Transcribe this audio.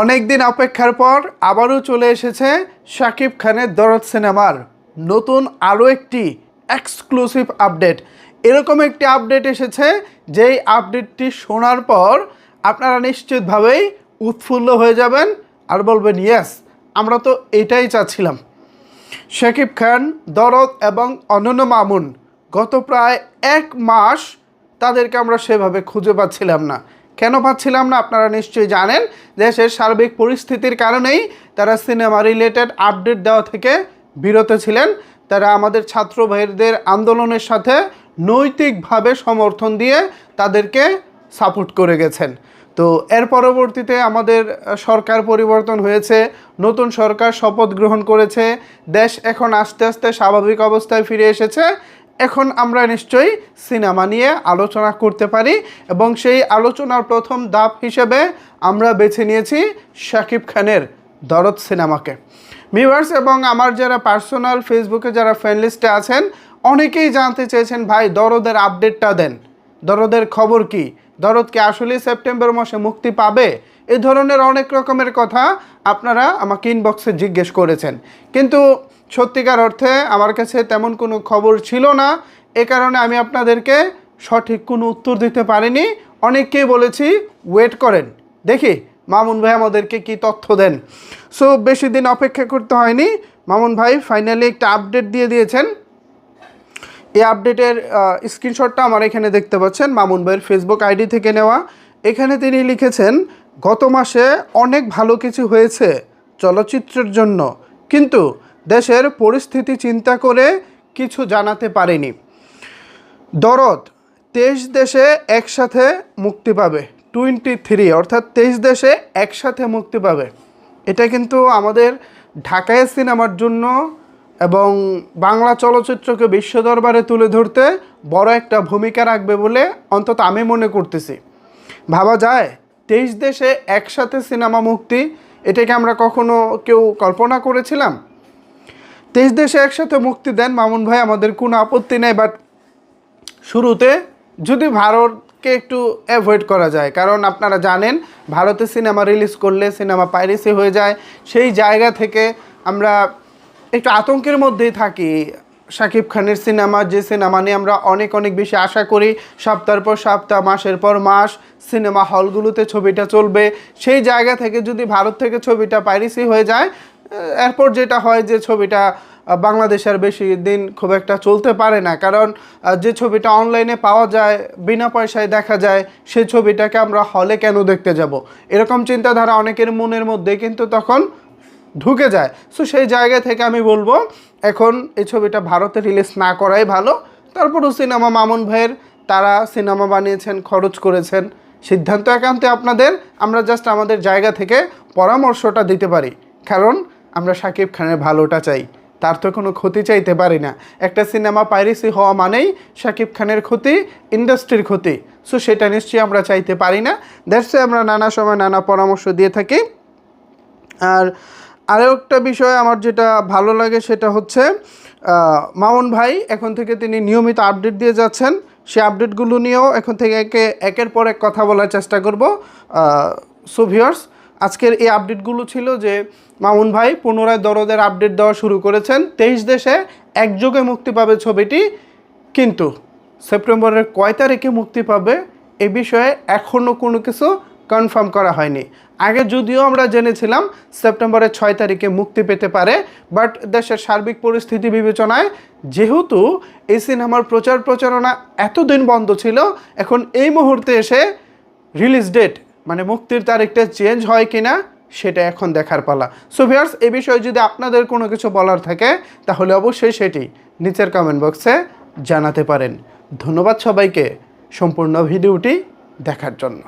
অনেক দিন অপেক্ষার পর আবারও চলে এসেছে শাকিব খানের দরদ সিনেমার নতুন আরও একটি এক্সক্লুসিভ আপডেট এরকম একটি আপডেট এসেছে, যেই আপডেটটি শোনার পর আপনারা নিশ্চিতভাবেই উৎফুল্ল হয়ে যাবেন আর বলবেন ইয়েস আমরা তো এটাই চাচ্ছিলাম। শাকিব খান, দরদ এবং অনন্য মামুন গত প্রায় এক মাস তাদেরকে আমরা সেভাবে খুঁজে পাচ্ছিলাম না। কেন পাচ্ছিলাম না আপনারা নিশ্চয়ই জানেন, দেশের সার্বিক পরিস্থিতির কারণেই তারা সিনেমা রিলেটেড আপডেট দেওয়া থেকে বিরত ছিলেন। তারা আমাদের ছাত্র ভাইদের আন্দোলনের সাথে নৈতিকভাবে সমর্থন দিয়ে তাদেরকে সাপোর্ট করে গেছেন। তো এর পরবর্তীতে আমাদের সরকার পরিবর্তন হয়েছে, নতুন সরকার শপথ গ্রহণ করেছে, দেশ এখন আস্তে আস্তে স্বাভাবিক অবস্থায় ফিরে এসেছে। এখন আমরা নিশ্চয়ই সিনেমা নিয়ে আলোচনা করতে পারি এবং সেই আলোচনার প্রথম ধাপ হিসেবে আমরা বেছে নিয়েছি শাকিব খানের দরদ সিনেমাকে। ভিউয়ার্স এবং আমার যারা পার্সোনাল ফেসবুকে যারা ফ্রেন্ড লিস্টে আছেন, অনেকেই জানতে চেয়েছেন, ভাই, দরদের আপডেটটা দেন। দরদের খবর কি? দরদ কি সেপ্টেম্বর মাসে মুক্তি পাবে? এই ধরনের অনেক রকমের কথা আপনারা আমাকে ইনবক্সে জিজ্ঞেস করেছেন। কিন্তু সত্যিকার অর্থে আমার কাছে তেমন কোনো খবর ছিল না। এ কারণে আমি আপনাদেরকে সঠিক কোনো উত্তর দিতে পারিনি। অনেককেই বলেছি ওয়েট করেন, দেখি মামুন ভাই আমাদেরকে কি তথ্য দেন। সো বেশি দিন অপেক্ষা করতে হয়নি। মামুন ভাই ফাইনালি একটা আপডেট দিয়ে দিয়েছেন। এই আপডেটের স্ক্রিনশটটা আমার এখানে দেখতে পাচ্ছেন, মামুন ভাইয়ের ফেসবুক আইডি থেকে নেওয়া। এখানে তিনি লিখেছেন গত মাসে অনেক ভালো কিছু হয়েছে চলচ্চিত্রের জন্য, কিন্তু দেশের পরিস্থিতি চিন্তা করে কিছু জানাতে পারেনি। দরদ, তেইশ দেশে একসাথে মুক্তি পাবে, টোয়েন্টি থ্রি, অর্থাৎ তেইশ দেশে একসাথে মুক্তি পাবে। এটা কিন্তু আমাদের ঢাকায় সিনেমার জন্য এবং বাংলা চলচ্চিত্রকে বিশ্ব দরবারে তুলে ধরতে বড় একটা ভূমিকা রাখবে বলে অন্তত আমি মনে করতেছি। ভাবা যায় তেইশ দেশে একসাথে সিনেমা মুক্তি, এটাকে আমরা কখনো কেউ কল্পনা করেছিলাম? তেইশ দেশে একসাথে মুক্তি দেন মামুন ভাই, আমাদের কোনো আপত্তি নেই বাট শুরুতে যদি ভারতকে একটু অ্যাভয়েড করা যায়, কারণ আপনারা জানেন ভারতে সিনেমা রিলিজ করলে সিনেমা পাইরেসি হয়ে যায়, সেই জায়গা থেকে আমরা একটু আতঙ্কের মধ্যেই থাকি। শাকিব খানের সিনেমা যে সিনেমা নিয়ে আমরা অনেক অনেক বেশি আশা করি সপ্তাহের পর সপ্তাহ মাসের পর মাস সিনেমা হলগুলোতে ছবিটা চলবে। সেই জায়গা থেকে যদি ভারত থেকে ছবিটা পাইরেসি হয়ে যায় এরপর যেটা হয় যে ছবিটা আহ, বাংলাদেশে আর বেশি দিন খুব একটা চলতে পারে না। কারণ যে ছবিটা অনলাইনে পাওয়া যায় বিনা পয়সায় দেখা যায় সেই ছবিটাকে আমরা হলে কেন দেখতে যাব? এরকম চিন্তাধারা অনেকের মনের মধ্যে কিন্তু তখন ঢুকে যায়। সো সেই জায়গা থেকে আমি বলব এখন এই ছবিটা ভারতে রিলিজ না করাই ভালো। তারপরও সিনেমা মামুন ভাইয়ের তারা সিনেমা বানিয়েছেন, খরচ করেছেন। সিদ্ধান্ত একান্তে আপনাদের, আমরা জাস্ট আমাদের জায়গা থেকে পরামর্শটা দিতে পারি। কারণ আমরা শাকিব খানের ভালোটা চাই। তার তো কোনো ক্ষতি চাইতে পারি না। একটা সিনেমা পাইরেসি হওয়া মানেই শাকিব খানের ক্ষতি ইন্ডাস্ট্রির ক্ষতি। সো সেটা নিশ্চয়ই আমরা চাইতে পারি না। দ্যাটসে আমরা নানা সময় নানা পরামর্শ দিয়ে থাকি। আর আরও একটা বিষয় আমার যেটা ভালো লাগে সেটা হচ্ছে মামুন ভাই এখন থেকে তিনি নিয়মিত আপডেট দিয়ে যাচ্ছেন। সেই আপডেটগুলো নিয়েও এখন থেকে একে, একের পর এক কথা বলার চেষ্টা করব। সো ভিউয়ার্স আজকের এই আপডেটগুলো ছিল যে মামুন ভাই পুনরায় দরদের আপডেট দেওয়া শুরু করেছেন। তেইশ দেশে একযোগে মুক্তি পাবে ছবিটি, কিন্তু সেপ্টেম্বরের কয় তারিখে মুক্তি পাবে এ বিষয়ে এখনও কোনো কিছু কনফার্ম করা হয়নি। আগে যদিও আমরা জেনেছিলাম সেপ্টেম্বরের ছয় তারিখে মুক্তি পেতে পারে, বাট দেশের সার্বিক পরিস্থিতি বিবেচনায় যেহেতু এই সিনেমার প্রচার প্রচারণা এতদিন বন্ধ ছিল, এখন এই মুহূর্তে এসে রিলিজ ডেট মানে মুক্তির তারিখটা চেঞ্জ হয় কি না সেটা এখন দেখার পালা। সো ভিউয়ার্স এই বিষয়ে যদি আপনাদের কোনো কিছু বলার থাকে, তাহলে অবশ্যই সেটি নিচের কমেন্ট বক্সে জানাতে পারেন। ধন্যবাদ সবাইকে, সম্পূর্ণ ভিডিওটি দেখার জন্য।